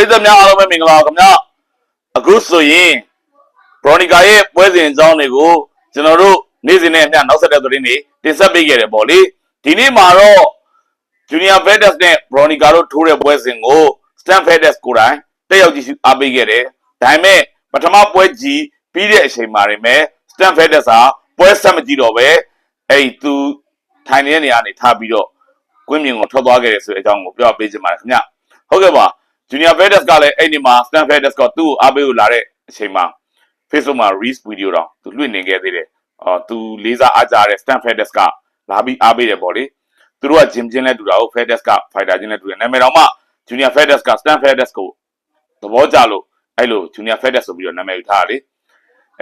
ရိသတ်များအားလုံးပဲမင်္ဂလာပါခင်ဗျာအခုဆိုရင်ဘရော်နီကာရဲ့ပွဲစဉ်အကြောင်းတွေကိုကျွန်တော်တို့နေ့စဉ်နဲ့အမျှနောက်ဆက်တဲ့သတင်းတွေတင်ဆက်ပေးခဲ့တယ်ပေါ့လေဒီနေ့မှာတော့ Junior Vedas နဲ့ Veronica တို့ထိုးတဲ့ပွဲစဉ်ကို Stan Vedas ကိုယ်တိုင်တက်ရောက်ကြည့်ရှုအားပေးခဲ့တယ်ဒါပေမဲ့ပထမပွဲကြီးပြီးတဲ့အချိန်မှာနေမဲ့ Stan Vedas ဟာပွဲဆက်မကြည့်တော့ပဲအဲ့ဒီသူထိုင်နေတဲ့နေရာကနေထားပြီးတော့ကွင်းမြင်ကိုထွက်သွားခဲ့တယ်ဆိုတဲ့အကြောင်းကိုပြောပြပေးချင်ပါတယ်ခင်ဗျဟုတ်ကဲ့ပါ Junior Vedas ကလည်းအဲ့ဒီမှာ Stan Vedas ကသူ့ကိုအားပေးလို့လာတဲ့အချိန်မှာ Facebook မှာ Reels video တော့သူလွှင့်နေခဲ့သေးတယ်အော်သူလေးစားအားကြတဲ့ Stan Vedas ကလာပြီးအားပေးတယ်ပေါ့လေသူတို့က gym ချင်းလဲတူတာဟုတ် Vedas က fighter ချင်းလဲတူတယ်နာမည်တော်မှ Junior Vedas က Stan Vedas ကိုသဘောကျလို့အဲ့လို Junior Vedas ဆိုပြီးတော့နာမည်ယူထားတာလေ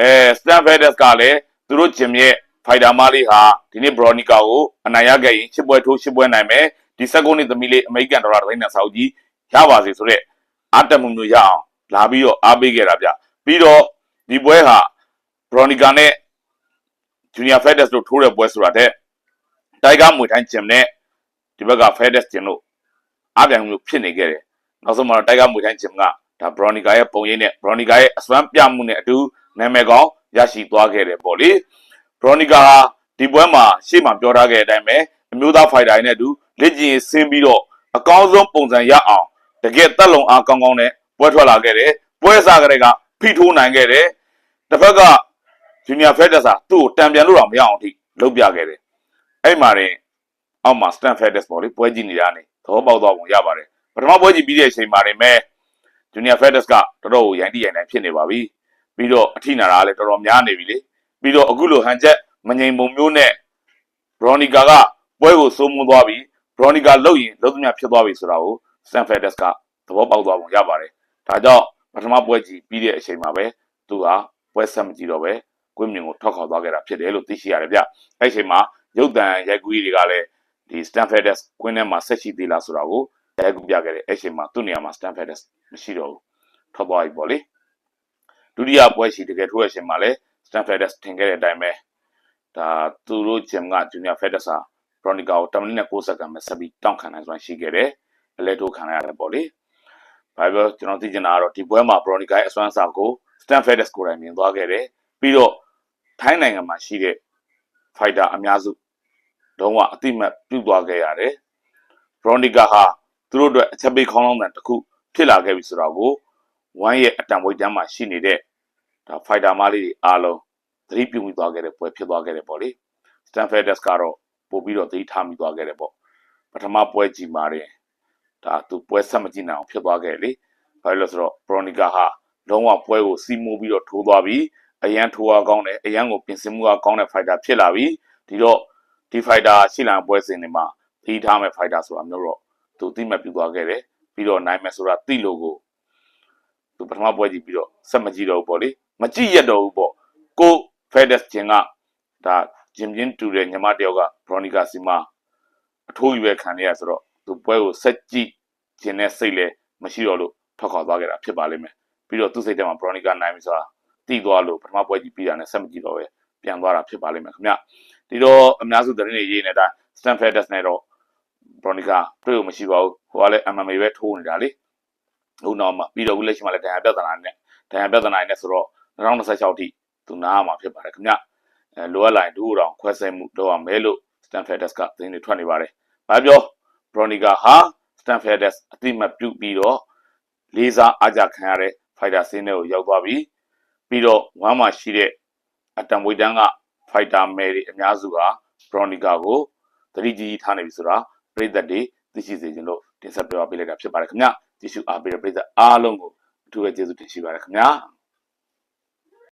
အဲ Stan Vedas ကလည်းသူတို့ gym ရဲ့ fighter မလေးဟာဒီနေ့ Veronica ကိုအနိုင်ရခဲ့ရင်ချစ်ပွဲထိုးချစ်ပွဲနိုင်မယ်ဒီစက္ကုန်းနှစ်သမီးလေးအမေရိကန်ဒေါ်လာတစ်သိန်းနဲ့ဆောက်ကြီး ရပါစေဆိုတော့အားတက်မှုမျိုးရအောင်လာပြီးတော့အားပေးခဲ့တာဗျပြီးတော့ဒီပွဲဟာ Veronica နဲ့ Junior Fedes တို့ထိုးတဲ့ပွဲဆိုတာတဲ့တိုင်ဂါမွေထိုင်းဂျင်နဲ့ဒီဘက်က Fedes ဂျင်တို့အားပြန်မျိုးဖြစ်နေခဲ့တယ်နောက်ဆုံးမှာတော့တိုင်ဂါမွေထိုင်းဂျင်ကဒါ Veronica ရဲ့ပုံရိပ်နဲ့ Veronica ရဲ့အစွမ်းပြမှုနဲ့အတူနာမည်ကောင်းရရှိသွားခဲ့တယ်ပေါ့လေ Veronica ဟာဒီပွဲမှာရှေ့မှာပြောထားခဲ့တဲ့အတိုင်းပဲအမျိုးသားဖိုက်တာတွေနဲ့အတူလက်ကျင်ဆင်းပြီးတော့အကောင်းဆုံးပုံစံရအောင် တကယ်တက်လုံအားကောင်းကောင်းနဲ့ပွဲထွက်လာခဲ့တယ်ပွဲစားကလေးကဖိထိုးနိုင်ခဲ့တယ်တစ်ဖက်က Junior Fedes ဟာသူ့ကိုတံပြန်လို့တော့မရအောင်အထိလုပ်ပြခဲ့တယ်အဲ့မှာရင်အောက်မှာ Stan Fedes ပေါ့လေပွဲကြည့်နေတာနေသဘောပေါက်သွားပုံရပါတယ်ပထမပွဲကြည့်ပြီးတဲ့အချိန်မှာနေမဲ့ Junior Fedes ကတော်တော်ကိုရိုင်းတိရိုင်းနိုင်ဖြစ်နေပါပြီပြီးတော့အထိနာတာကလည်းတော်တော်များနေပြီလေပြီးတော့အခုလိုဟန်ချက်မငြိမ်ပုံမျိုးနဲ့ Veronica ကပွဲကိုစိုးမိုးသွားပြီ Veronica လုတ်ရင်လုတ်သမျှဖြစ်သွားပြီဆိုတာကို Stan Fedes ကသဘောပေါက်သွားပုံရပါတယ်ဒါကြောင့်ပထမပွဲကြည့်ပြီးတဲ့အချိန်မှာပဲသူဟာပွဲဆက်မကြည့်တော့ပဲကွင်းမြင်ကိုထောက်ခေါက်သွားခဲ့တာဖြစ်တယ်လို့သိရှိရတယ်ဗျအဲ့ဒီအချိန်မှာရုပ်တံရိုက်ကူးကြီးတွေကလည်းဒီ Stanford Desk ကွင်းထဲမှာဆက်ရှိသေးလားဆိုတာကိုရိုက်ကူးပြခဲ့တယ်အဲ့ဒီအချိန်မှာသူ့နေရာမှာ Stanford Desk မရှိတော့ဘူးထွက်သွားပြီပေါ့လေဒုတိယပွဲရှိတကယ်ထိုးရရှင်မှာလည်း Stanford Desk ထင်ခဲ့တဲ့အတိုင်းပဲဒါသူတို့ဂျင်က Junior Fedes ဟာ Veronica ကို10မိနစ်9စက္ကန့်ပဲဆက်ပြီးတောင့်ခံနိုင်စွမ်းရှိခဲ့တယ် အလဲထိုးခံရရတယ်ပေါ့လေဘာပဲကျွန်တော်သိချင်တာကတော့ဒီပွဲမှာ Veronica ရဲ့အစွမ်းအစကို Stanford Desk ကိုယ်တိုင်မြင်သွားခဲ့တယ်ပြီးတော့ထိုင်းနိုင်ငံမှာရှိတဲ့ fighter အများစုတော့ကအတိမတ်ပြုတ်သွားခဲ့ရတယ်။ Veronica ဟာသူတို့အတွက်အချက်ပေးခေါင်းလောင်းတန်တစ်ခုဖြစ်လာခဲ့ပြီဆိုတော့ကိုဝိုင်းရဲ့အတံဝိတ်တန်းမှာရှိနေတဲ့ဒါ fighter မလေးတွေအားလုံးသတိပြုမိသွားခဲ့တဲ့ပွဲဖြစ်သွားခဲ့တယ်ပေါ့လေ။ Stanford Desk ကတော့ပို့ပြီးတော့သတိထားမိသွားခဲ့တယ်ပေါ့။ပထမပွဲကြည့်မာတယ် ဒါသူပွဲဆက်မကြည့်နိုင်အောင်ဖြစ်သွားခဲ့လေ။ဘာလို့လဲဆိုတော့ Veronica ဟာလုံးဝပွဲကိုစီးမိုးပြီးတော့ထိုးသွားပြီးအရန်ထိုးအားကောင်းတယ်အရန်ကိုပြင်ဆင်မှုအားကောင်းတဲ့ fighter ဖြစ်လာပြီဒီတော့ဒီ fighter ရှိလာပွဲစဉ်တွေမှာသီးထားမဲ့ fighter ဆိုတာမျိုးတော့သူသိမှတ်ပြသွားခဲ့တယ်ပြီးတော့နိုင်မယ်ဆိုတာသိလို့ကိုသူပထမပွဲကြည့်ပြီးတော့ဆက်မကြည့်တော့ဘူးပေါ့လေမကြည့်ရတော့ဘူးပေါ့ကို Fedes ဂျင်ကဒါဂျင်ဂျင်တူတဲ့ညီမတယောက်က Veronica စီမာအထိုးယူပဲခံရဆိုတော့ သူပွဲကိုဆက်ကြည့်ခြင်းနဲ့စိတ်လည်းမရှိတော့လို့ထွက်ခွာသွားခဲ့တာဖြစ်ပါလိမ့်မယ်ပြီးတော့သူ့စိတ်ထဲမှာ Veronica နိုင်ပြီဆိုတာတည်သွားလို့ပထမပွဲကြည့်ပြီးတာနဲ့ဆက်မကြည့်တော့ပဲပြန်သွားတာဖြစ်ပါလိမ့်မယ်ခင်ဗျဒီတော့အများစုသတင်းတွေရေးနေတာ Stanford Desk နဲ့တော့ Veronica တွေ့လို့မရှိပါဘူးဟိုကလည်း MMA ပဲထိုးနေတာလေဟိုနောက်မှာပြီးတော့ဘူးလက်ရှိမှာလည်းဒဏ်ရာပြဿနာနဲ့ဒဏ်ရာပြဿနာနဲ့ဆိုတော့2026အထိသူနားမှာဖြစ်ပါတယ်ခင်ဗျအဲလိုအပ်လာရင်ဒူးတော်ခွဲစိတ်မှုလုပ်ရမယ်လို့ Stanford Desk ကသတင်းတွေထွက်နေပါတယ်ဘာပြော Veronica ဟာ Stanford Desk အတိမတ်ပြုပြီးတော့လေးစားအားကြခံရတဲ့ fighter ဆင်းတွေကိုရောက်သွားပြီပြီးတော့ဝမ်းမှာရှိတဲ့အတံဝိတန်းက fighter မယ်တွေအများစုက Veronica ကိုသတိကြီးကြီးထားနေပြီဆိုတာပြည်သက်တွေသိရှိစေခြင်းလို့တင်ဆက်ပြပေးလိုက်တာဖြစ်ပါတယ်ခင်ဗျကြည့်ရှုအားပေးတဲ့ပြည်သက်အားလုံးကိုအထူးပဲကျေးဇူးတင်ရှိပါတယ်ခင်ဗျာ